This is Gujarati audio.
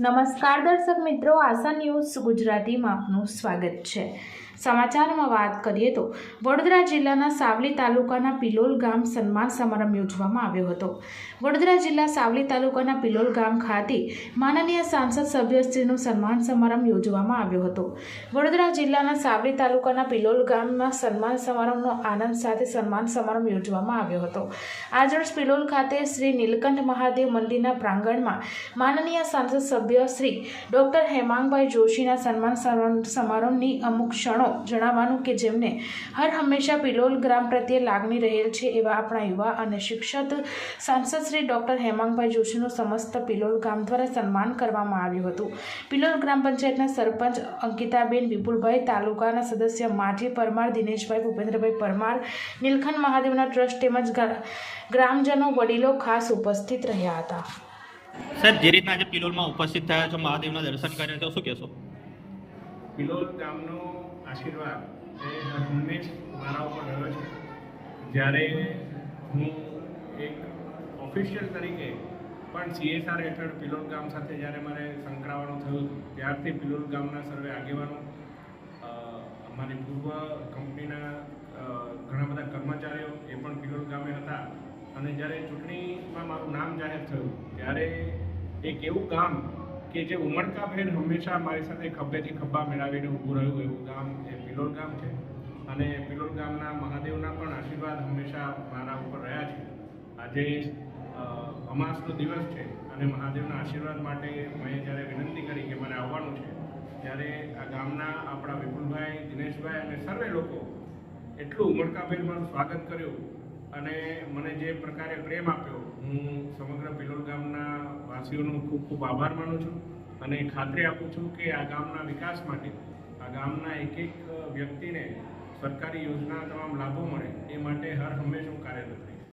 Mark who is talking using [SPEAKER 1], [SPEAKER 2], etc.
[SPEAKER 1] નમસ્કાર દર્શક મિત્રો, આશા ન્યૂઝ ગુજરાતીમાં આપનું સ્વાગત છે. સમાચારમાં વાત કરીએ તો, વડોદરા જિલ્લાના સાવલી તાલુકાના પિલોલ ગામ સન્માન સમારંભ યોજવામાં આવ્યો હતો. વડોદરા જિલ્લા સાવલી તાલુકાના પિલોલ ગામ ખાતે માનનીય સાંસદ સભ્યશ્રીનું સન્માન સમારંભ યોજવામાં આવ્યો હતો. વડોદરા જિલ્લાના સાવલી તાલુકાના પિલોલ ગામમાં સન્માન સમારંભનો આનંદ સાથે સન્માન સમારંભ યોજવામાં આવ્યો હતો. આજરોજ પિલોલ ખાતે શ્રી નીલકંઠ મહાદેવ મંદિરના પ્રાંગણમાં માનનીય સાંસદ સભ્ય શ્રી ડૉક્ટર હેમાંગભાઈ જોશીના સન્માન સમારોહની અમુક ક્ષણો જણાવવાનું કે જેમને હર હંમેશા પિલોલ ગ્રામ પ્રત્યે લાગણી રહેલ છે એવા આપણા યુવા અને શિક્ષક સાંસદ શ્રી ડૉક્ટર હેમાંગભાઈ જોશીનું સમસ્ત પિલોલ ગામ દ્વારા સન્માન કરવામાં આવ્યું હતું. પિલોલ ગ્રામ પંચાયતના સરપંચ અંકિતાબેન વિપુલભાઈ, તાલુકાના સદસ્ય માજી પરમાર, દિનેશભાઈ, ભૂપેન્દ્રભાઈ પરમાર, નીલખંડ મહાદેવના ટ્રસ્ટ તેમજ ગ્રામજનો વડીલો ખાસ ઉપસ્થિત રહ્યા હતા.
[SPEAKER 2] સર જે રીતના આજે પિલોલમાં ઉપસ્થિત થયા છો, મહાદેવના દર્શન કર્યા છો, શું કહેશો?
[SPEAKER 3] પિલોલ ગામનો આશીર્વાદ એ હંમેશ મારા ઉપર રહ્યો છે. જ્યારે હું એક ઓફિશિયલ તરીકે પણ સીએસઆર હેઠળ પિલોલ ગામ સાથે જ્યારે મારે સંકળાવાનું થયું ત્યારથી પિલોલ ગામના સર્વે આગેવાનો અમારી પૂર્વ કંપનીના ઘણા બધા કર્મચારીઓ એ પણ પિલોલ ગામે હતા. અને જ્યારે ચૂંટણીમાં મારું નામ જાહેર થયું, ત્યારે એક એવું ગામ કે જે ઉમળકાભેર હંમેશા મારી સાથે ખભેથી ખભા મેળવીને ઊભું રહ્યું, એવું ગામ એ પિલોલ ગામ છે. અને પિલોલ ગામના મહાદેવના પણ આશીર્વાદ હંમેશા મારા ઉપર રહ્યા છે. આજે અમાસનો દિવસ છે અને મહાદેવના આશીર્વાદ માટે મેં જ્યારે વિનંતી કરી કે મારે આવવાનું છે, ત્યારે આ ગામના આપણા વિપુલભાઈ, દિનેશભાઈ અને સર્વે લોકો એટલું ઉમળકાભેર મારું સ્વાગત કર્યું અને મને જે પ્રકારે પ્રેમ આપ્યો, હું સમગ્ર પિલોલ ગામના વાસીઓનો ખૂબ ખૂબ આભાર માનું છું અને ખાતરી આપું છું કે આ ગામના વિકાસ માટે, આ ગામના એક એક વ્યક્તિને સરકારી યોજના તમામ લાભો મળે, એ માટે હર હંમેશ હું કાર્યરત રહીશ.